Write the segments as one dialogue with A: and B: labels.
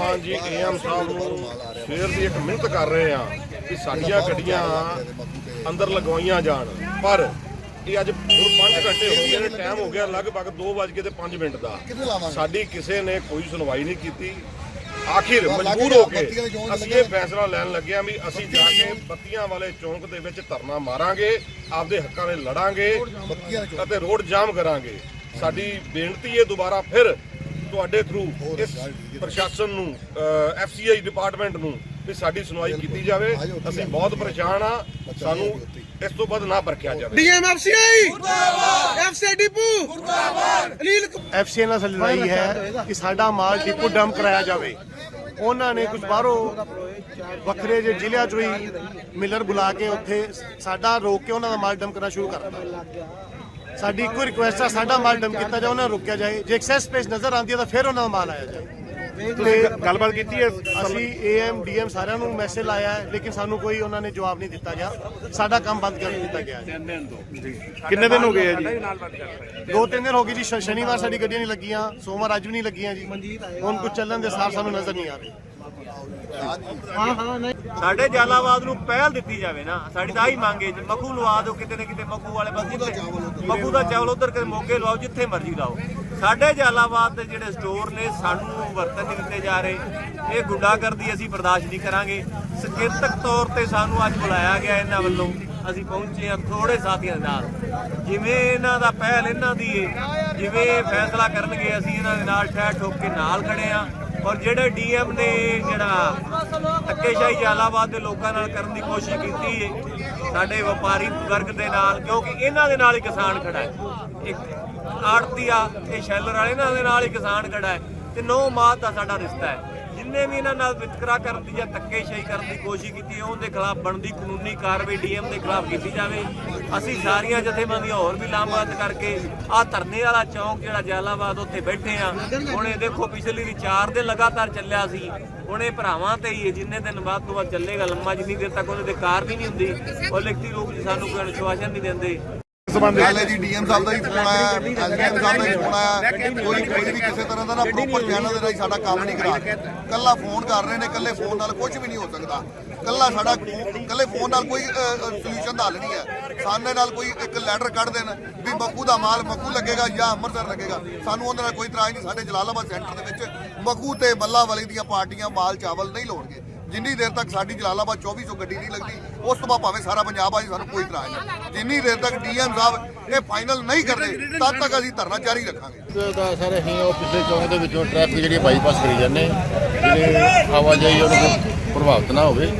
A: ਮਾਨ ਜੀ ਏਐਮ ਸਾਹਿਬ ਨੂੰ ਸਵੇਰ ਦੀ ਇੱਕ ਮਿਹਨਤ ਕਰ ਰਹੇ ਆ ਕਿ ਸਾਡੀਆਂ ਗੱਡੀਆਂ ਅੰਦਰ ਲਗਵਾਈਆਂ ਜਾਣ ਪਰ ਇਹ ਅੱਜ ਹੁਣ 5 ਘੰਟੇ ਹੋ ਗਏ ਨੇ ਟਾਈਮ ਹੋ ਗਿਆ ਲਗਭਗ 2:00 ਤੇ 5 ਮਿੰਟ ਦਾ? ਸਾਡੀ ਕਿਸੇ ਨੇ ਕੋਈ ਸੁਣਵਾਈ ਨਹੀਂ ਕੀਤੀ ਆਖਿਰ ਮਜਬੂਰ ਹੋ ਕੇ ਅਸੀਂ ਇਹ ਫੈਸਲਾ ਲੈਣ ਲੱਗੇ ਆ ਵੀ ਅਸੀਂ ਜਾ ਕੇ ਬੱਤੀਆਂ ਵਾਲੇ ਚੌਂਕ ਦੇ ਵਿੱਚ ਧਰਨਾ ਮਾਰਾਂਗੇ ਆਪਦੇ ਹੱਕਾਂ ਲਈ ਲੜਾਂਗੇ। ਅਤੇ ਰੋਡ ਜਾਮ ਕਰਾਂਗੇ ਸਾਡੀ ਬੇਨਤੀ ਹੈ ਦੁਬਾਰਾ ਫਿਰ ਤੁਹਾਡੇ ਥਰੂ ਇਸ ਪ੍ਰਸ਼ਾਸਨ ਨੂੰ ਐਫਸੀਆਈ ਡਿਪਾਰਟਮੈਂਟ ਨੂੰ ਵੀ ਸਾਡੀ ਸੁਣਵਾਈ ਕੀਤੀ ਜਾਵੇ। ਅਸੀਂ ਬਹੁਤ ਪਰੇਸ਼ਾਨ ਆ ਸਾਨੂੰ ਇਸ ਤੋਂ ਵੱਧ ਨਾ ਪਰਖਿਆ ਜਾਵੇ।
B: DMFCI FC depot! Anil
C: FCA ਨਾਲ ਸਾਡੀ ਲੜਾਈ ਹੈ ਕਿ ਸਾਡਾ ਮਾਲ ਡਿਪੂ ਡੰਪ ਕਰਾਇਆ ਜਾਵੇ। ਉਹਨਾਂ ਨੇ ਕੁਝ ਬਾਹਰੋਂ ਵੱਖਰੇ ਜਿਹੇ ਜ਼ਿਲ੍ਹਿਆਂ ਚੋਂ ਹੀ ਮਿਲਰ ਬੁਲਾ ਕੇ ਉੱਥੇ ਸਾਡਾ ਰੋਕ ਕੇ ਉਹਨਾਂ ਦਾ ਮਾਲ ਡੰਪ ਕਰਨਾ ਸ਼ੁਰੂ ਕਰ ਦਿੱਤਾ ਸਾਡੀ ਇੱਕੋ ਰਿਕੁਐਸਟ ਆ ਸਾਡਾ ਮਾਲ ਡੰਪ ਕੀਤਾ ਜਾਏ ਉਹਨਾਂ ਨੂੰ ਰੋਕਿਆ ਜਾਏ। ਜੇ ਐਕਸੈਸ ਸਪੇਸ ਨਜ਼ਰ ਆਉਂਦੀ ਹੈ ਤਾਂ ਫਿਰ ਉਹਨਾਂ ਦਾ ਮਾਲ ਆਇਆ ਜਾਏ।
D: ਤੁਸੀਂ ਗੱਲਬਾਤ ਕੀਤੀ ਹੈ?
C: ਅਸੀਂ ਏਐਮ ਡੀਐਮ ਸਾਰਿਆਂ ਨੂੰ ਮੈਸੇਜ ਲਾਇਆ ਹੈ ਲੇਕਿਨ ਸਾਨੂੰ ਕੋਈ ਉਹਨਾਂ ਨੇ ਜਵਾਬ ਨਹੀਂ ਦਿੱਤਾ ਗਿਆ। ਸਾਡਾ ਕੰਮ ਬੰਦ ਕਰ ਦਿੱਤਾ ਗਿਆ ਹੈ।
D: ਕਿੰਨੇ ਦਿਨ ਹੋ ਗਏ ਆ ਜੀ?
C: ਦੋ ਤਿੰਨ ਦਿਨ ਹੋ ਗਏ ਜੀ ਸ਼- ਸ਼ਨੀਵਾਰ ਸਾਡੀ ਗੱਡੀਆਂ ਨਹੀਂ ਲੱਗੀਆਂ ਸੋਮਵਾਰ ਅੱਜ ਵੀ ਨਹੀਂ ਲੱਗੀਆਂ ਜੀ। ਹੁਣ ਕੁਝ ਚੱਲਣ ਦੇ ਸਾਰ ਸਾਨੂੰ ਨਜ਼ਰ ਨਹੀਂ ਆ ਰਹੇ।
E: ਸਾਡੇ ਜਾਲਾਬਾਦ ਨੂੰ ਪਹਿਲ ਦਿੱਤੀ ਜਾਵੇ ਨਾ ਸਾਡੀ ਤਾਂ ਆਹੀ ਮੰਗੇ ਮਖੂ ਲਵਾ ਦਿਓ ਕਿਤੇ ਨਾ ਕਿਤੇ ਮਖੂ ਵਾਲੇ ਬਸ ਜਿੱਥੇ ਮਖੂ ਦਾ ਚਾਵਲ ਉਧਰ ਕਿਤੇ ਮੋਗੇ ਲਵਾਓ ਜਿੱਥੇ ਮਰਜ਼ੀ ਲਾਓ। ਸਾਡੇ ਜਾਲਾਬਾਦ ਦੇ ਜਿਹੜੇ ਸਟੋਰ ਨੇ ਸਾਨੂੰ ਵਰਤਨ ਨਹੀਂ ਦਿੱਤੇ ਜਾ ਰਹੇ। ਇਹ ਗੁੰਡਾਗਰਦੀ ਅਸੀਂ ਬਰਦਾਸ਼ਤ ਨਹੀਂ ਕਰਾਂਗੇ। ਸਕੇਤਕ ਤੌਰ ਤੇ ਸਾਨੂੰ ਅੱਜ ਬੁਲਾਇਆ ਗਿਆ ਇਹਨਾਂ ਵੱਲੋਂ। ਅਸੀਂ ਪਹੁੰਚੇ ਹਾਂ ਥੋੜੇ ਸਾਥੀਆਂ ਦੇ ਨਾਲ। ਜਿਵੇਂ ਇਹਨਾਂ ਦਾ ਪਹਿਲ ਇਹਨਾਂ ਦੀ ਹੈ ਜਿਵੇਂ ਫੈਸਲਾ ਕਰਨਗੇ ਅਸੀਂ ਇਹਨਾਂ ਦੇ ਨਾਲ ਠਹਿ ਠੋਕ ਕੇ ਨਾਲ ਖੜੇ ਆ ਔਰ ਜਿਹੜੇ ਡੀਐਮ ਨੇ ਜਿਹੜਾ ਧੱਕੇਸ਼ਾਹੀ ਜਲਾਲਾਬਾਦ ਦੇ ਲੋਕਾਂ ਨਾਲ ਕਰਨ ਦੀ ਕੋਸ਼ਿਸ਼ ਕੀਤੀ ਹੈ ਸਾਡੇ ਵਪਾਰੀ ਵਰਗ ਦੇ ਨਾਲ, ਕਿਉਂਕਿ ਇਹਨਾਂ ਦੇ ਨਾਲ ਹੀ ਕਿਸਾਨ ਖੜਾ ਹੈ। ਇੱਕ ਆੜਤੀ ਆ ਇਹ ਸ਼ੈਲਰ ਵਾਲੇ, ਇਹਨਾਂ ਦੇ ਨਾਲ ਹੀ ਕਿਸਾਨ ਖੜਾ ਹੈ। ਤੇ ਨੌ ਮਾਤ ਦਾ ਸਾਡਾ ਰਿਸ਼ਤਾ ਹੈ। ਜਿੰਨੇ ਵੀ ਇਹਨਾਂ ਨਾਲ ਵਿਤਕਰਾ ਕਰਨ ਦੀ ਜਾਂ ਧੱਕੇਸ਼ਾਹੀ ਕਰਨ ਦੀ ਕੋਸ਼ਿਸ਼ ਕੀਤੀ ਉਹਦੇ ਖਿਲਾਫ ਬਣਦੀ ਕਾਨੂੰਨੀ ਕਾਰਵਾਈ ਡੀਐਮ ਦੇ ਖਿਲਾਫ ਕੀਤੀ ਜਾਵੇ। ਅਸੀਂ ਸਾਰੀਆਂ ਜਥੇਬੰਦੀਆਂ ਹੋਰ ਵੀ ਲਾਮਬੰਦ ਕਰਕੇ ਆਹ ਧਰਨੇ ਵਾਲਾ ਚੌਂਕ ਜਿਹੜਾ ਜਲਾਲਾਬਾਦ ਉੱਥੇ ਬੈਠੇ ਆ ਹੁਣ ਇਹ ਦੇਖੋ, ਪਿਛਲੀ ਵੀ 4 ਦਿਨ ਲਗਾਤਾਰ ਚੱਲਿਆ ਸੀ। ਹੁਣ ਇਹ ਭਰਾਵਾਂ ਤੇ ਹੀ ਜਿੰਨੇ ਦਿਨ ਬਾਅਦ ਤੋਂ ਬਾਅਦ ਚੱਲੇਗਾ, ਲੰਮਾ ਜਿੰਨੀ ਦੇਰ ਤੱਕ ਉਹਦੇ ਤੇ ਕਾਰ ਵੀ ਨਹੀਂ ਹੁੰਦੀ, ਉਹ ਲਿਖਤੀ ਰੂਪ 'ਚ ਸਾਨੂੰ ਕੋਈ ਅਨੁਸ਼ਵਾਸਨ ਨਹੀਂ ਦਿੰਦੇ।
F: ਹੈ ਜੀ ਡੀਐਮ ਸਾਹਿਬ ਦਾ ਹੀ ਫੋਨ ਆਇਆ ਐਸਡੀਐਮ ਸਾਹਿਬ ਦਾ ਹੀ ਫੋਨ ਆਇਆ। ਕੋਈ ਕੋਈ ਵੀ ਕਿਸੇ ਤਰ੍ਹਾਂ ਦਾ ਨਾ ਪ੍ਰੋਪਰ ਚੈਨਲ ਦੇ ਰਾਹੀਂ ਸਾਡਾ ਕੰਮ ਨਹੀਂ ਕਰਾ ਕੱਲਾ ਫੋਨ ਕਰ ਰਹੇ ਨੇ ਕੱਲੇ ਫੋਨ ਨਾਲ ਕੁਝ ਵੀ ਨਹੀਂ ਹੋ ਸਕਦਾ। ਕੱਲਾ ਸਾਡਾ ਕੱਲੇ ਫੋਨ ਨਾਲ ਕੋਈ ਸੋਲੂਸ਼ਨ ਦਾ ਹੱਲ ਨਹੀਂ ਹੈ। ਸਾਹਮਣੇ ਨਾਲ ਕੋਈ ਇੱਕ ਲੈਟਰ ਕੱਢ ਦੇਣ ਵੀ ਮੱਕੂ ਦਾ ਮਾਲ ਮੱਕੂ ਲੱਗੇਗਾ ਜਾਂ ਅੰਮ੍ਰਿਤਸਰ ਲੱਗੇਗਾ। ਸਾਨੂੰ ਉਹਦੇ ਨਾਲ ਕੋਈ ਇਤਰਾਜ਼ ਨਹੀਂ ਸਾਡੇ ਜਲਾਲਾਬਾਦ ਸੈਂਟਰ ਦੇ ਵਿੱਚ ਮੱਕੂ ਤੇ ਮੱਲਾ ਵਾਲੀ ਦੀਆਂ ਪਾਰਟੀਆਂ ਮਾਲ ਚਾਵਲ ਨਹੀਂ ਲਾਉਣਗੇ। ਜਿੰਨੀ ਦੇਰ ਤੱਕ ਸਾਡੀ ਜਲਾਲਾਬਾਦ 2400 ਗੱਡੀ ਨਹੀਂ ਲੱਗਦੀ ਉਸ ਤੋਂ ਬਾਅਦ ਭਾਵੇਂ ਸਾਰਾ ਪੰਜਾਬ ਆ ਜੀ ਸਾਨੂੰ ਕੋਈ ਇਤਰਾਜ਼ ਨਹੀਂ। ਜਿੰਨੀ ਦੇਰ ਤੱਕ ਡੀਐਮ ਸਾਹਿਬ ਇਹ ਫਾਈਨਲ ਨਹੀਂ ਕਰਦੇ ਤਦ ਤੱਕ ਅਸੀਂ ਧਰਨਾ ਜਾਰੀ ਰੱਖਾਂਗੇ।
G: ਦਾ ਸਰ ਅਸੀਂ ਉਹ ਪਿਛਲੇ ਚੌਂਕ ਦੇ ਵਿੱਚੋਂ ਟ੍ਰੈਫਿਕ ਜਿਹੜੀ ਬਾਈਪਾਸ ਕਰੀ ਜਾਂਦੇ ਜਿਹੜੇ ਆਵਾਜਾਈ ਉਹਨੂੰ ਪ੍ਰਭਾਵਿਤ ਨਾ ਹੋਵੇ।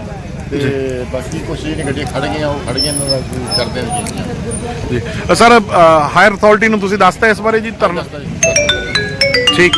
G: ਤੇ ਬਾਕੀ ਕੁਛ ਜਿਹੜੀਆਂ ਗੱਡੀਆਂ ਖੜ ਗਈਆਂ ਉਹ ਖੜ ਗਈਆਂ ਕੋਈ ਕਰਦੇ ਨੇ
D: ਜੀ। ਸਰ ਹਾਇਰ ਅਥਾਰਟੀ ਨੂੰ ਤੁਸੀਂ ਦੱਸਤਾ ਇਸ ਬਾਰੇ ਜੀ ਧਰਨਾ? ਠੀਕ